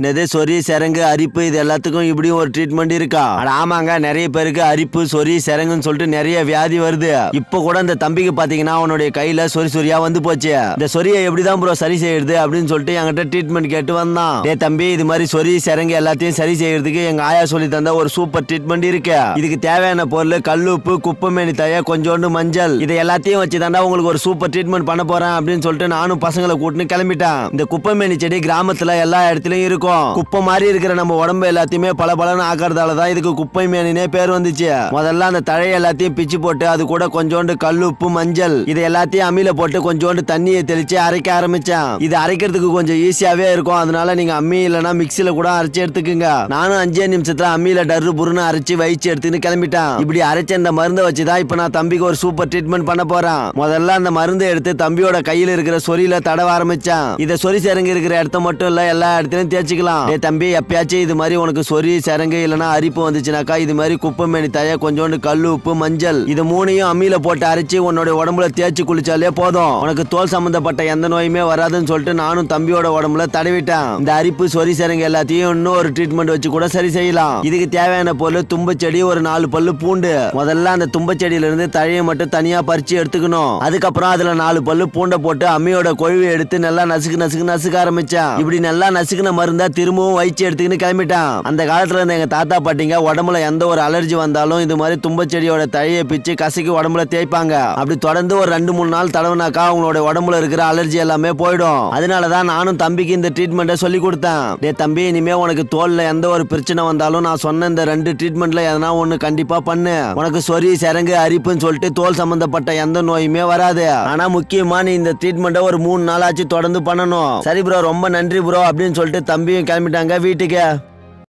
என்னது சொறி சிறங்கு அரிப்பு இது எல்லாத்துக்கும் இப்படியும் ஒரு ட்ரீட்மெண்ட் இருக்கா? அட ஆமாங்க நிறைய பேருக்கு அரிப்பு சொறி சிரங்குன்னு சொல்லிட்டு நிறைய வியாதி வருது. இப்போ கூட இந்த தம்பிக்கு பாத்தீங்கன்னா அவனுடைய கையில சொறி சொறியா வந்து போச்சு. இந்த சொரியை எப்படிதான் ப்ரோ சரி செய்யறது அப்படின்னு சொல்லிட்டு என்கிட்ட ட்ரீட்மெண்ட் கேட்டு வந்தான். டே தம்பி இது மாதிரி சொறி சிறங்கு எல்லாத்தையும் சரி செய்யறதுக்கு எங்க ஆயா சொல்லி தந்த ஒரு சூப்பர் ட்ரீட்மெண்ட் இருக்கு. இதுக்கு தேவையான பொருள் கல்லுப்பு குப்பமேனி தய கொஞ்சோண்டு மஞ்சள். இதை எல்லாத்தையும் வச்சு தாண்டா உங்களுக்கு ஒரு சூப்பர் ட்ரீட்மெண்ட் பண்ண போறேன் அப்படின்னு சொல்லிட்டு நானும் பசங்களை கூட்டின்னு கிளம்பிட்டேன். இந்த குப்பமேனி செடி கிராமத்துல எல்லா இடத்துலயும் இருக்கும். குப்பை மாதிரி இருக்கிற நம்ம உடம்பு எல்லாத்தையுமே பல பலன்னு ஆக்கிறதால தான் இதுக்கு குப்பை மேனினே பேர் வந்துச்சு. முதல்ல அந்த தழையை எல்லாத்தையும் பிச்சு போட்டு அது கூட கொஞ்சோண்டு கல் உப்பு மஞ்சள் இது எல்லாத்தையும் அம்மியில போட்டு கொஞ்சோண்டு தண்ணியை தெளிச்சு அரைக்க ஆரம்பிச்சேன். இது அரைக்கிறதுக்கு கொஞ்சம் ஈஸியாவே இருக்கும். அதனால நீங்க அம்மி இல்லைன்னா மிக்சியில கூட அரைச்சு எடுத்துக்குங்க. நானும் அஞ்சே நிமிஷத்துல அம்மியில டர்ரு புருன்னு அரைச்சு வயிச்சு எடுத்துன்னு கிளம்பிட்டேன். இப்படி அரைச்ச இந்த மருந்தை வச்சுதான் இப்ப நான் தம்பிக்கு ஒரு சூப்பர் ட்ரீட்மெண்ட் பண்ண போறேன். முதல்ல அந்த மருந்தை எடுத்து தம்பியோட கையில இருக்கிற சொரியில தடவ ஆரம்பிச்சேன். இதை சொறி சிறங்கு இருக்கிற இடத்த மட்டும் இல்ல எல்லா இடத்துலயும் தேய்ச்சிக்கலாம் டேய் தம்பி எப்பயாச்சும் இது மாதிரி உனக்கு சொறி சிறங்கு இல்லைன்னா அரிப்பு வந்துச்சுனாக்கா இது மாதிரி குப்பை மேனி தய கொஞ்சோண்டு கல் உப்பு மஞ்சள் இது மூணையும் அம்மியில போட்டு அரைச்சு உன்னோட உடம்புல தேய்ச்சி குளிச்சாலே போதும். உனக்கு தோல் சம்பந்தப்பட்ட எந்த நோயுமே வராதுன்னு சொல்லிட்டு நானும் தம்பியோட உடம்புல தடவிட்டேன். இந்த அரிப்பு சொறி சரங்கு எல்லாத்தையும் இன்னும் ஒரு ட்ரீட்மெண்ட் வச்சு கூட சரி செய்யலாம். இதுக்கு தேவையான பொருள் தும்பச்செடி ஒரு நாலு பல்லு பூண்டு. முதல்ல அந்த தும்பச்செடியில இருந்து தழையை மட்டும் தனியா பறிச்சு எடுத்துக்கணும். அதுக்கப்புறம் அதுல நாலு பல்லு பூண்டை போட்டு அம்மியோட கொழுவை எடுத்து நல்லா நசுக்கு நசுக்கு நசுக்க ஆரம்பிச்சேன். இப்படி நல்லா நசுக்குன மருந்து திரும்பவும் வயிற்று எடுத்துக்கின்னு கிளம்பிட்டான். அந்த காலத்துல இருந்த எங்க தாத்தா பாட்டிங்க உடம்புல எந்த ஒரு அலர்ஜி வந்தாலும் இது மாதிரி தும்பச்செடியோட தழையை பிச்சு கசக்கி உடம்புல தேய்ப்பாங்க. அப்படி தொடர்ந்து ஒரு ரெண்டு மூணு நாள் தடவுனாக்கா அவங்களோட உடம்புல இருக்கிற அலர்ஜி எல்லாமே போயிடும். அதனாலதான் நானும் தம்பிக்கு இந்த ட்ரீட்மெண்ட்டை சொல்லி கொடுத்தேன். டே தம்பி இனிமே உனக்கு தோல்ல எந்த ஒரு பிரச்சனை வந்தாலும் நான் சொன்ன இந்த ரெண்டு ட்ரீட்மெண்ட்ல எதனா ஒண்ணு கண்டிப்பா பண்ணு. உனக்கு சொறி சிறங்கு அரிப்புன்னு சொல்லிட்டு தோல் சம்பந்தப்பட்ட எந்த நோயுமே வராது. ஆனா முக்கியமா நீ இந்த ட்ரீட்மெண்ட்டை ஒரு மூணு நாளாச்சு தொடர்ந்து பண்ணணும். சரி ப்ரோ ரொம்ப நன்றி ப்ரோ அப்படின்னு சொல்லிட்டு தம்பி தம்பியும் கிளம்பிட்டாங்க வீட்டுக்கு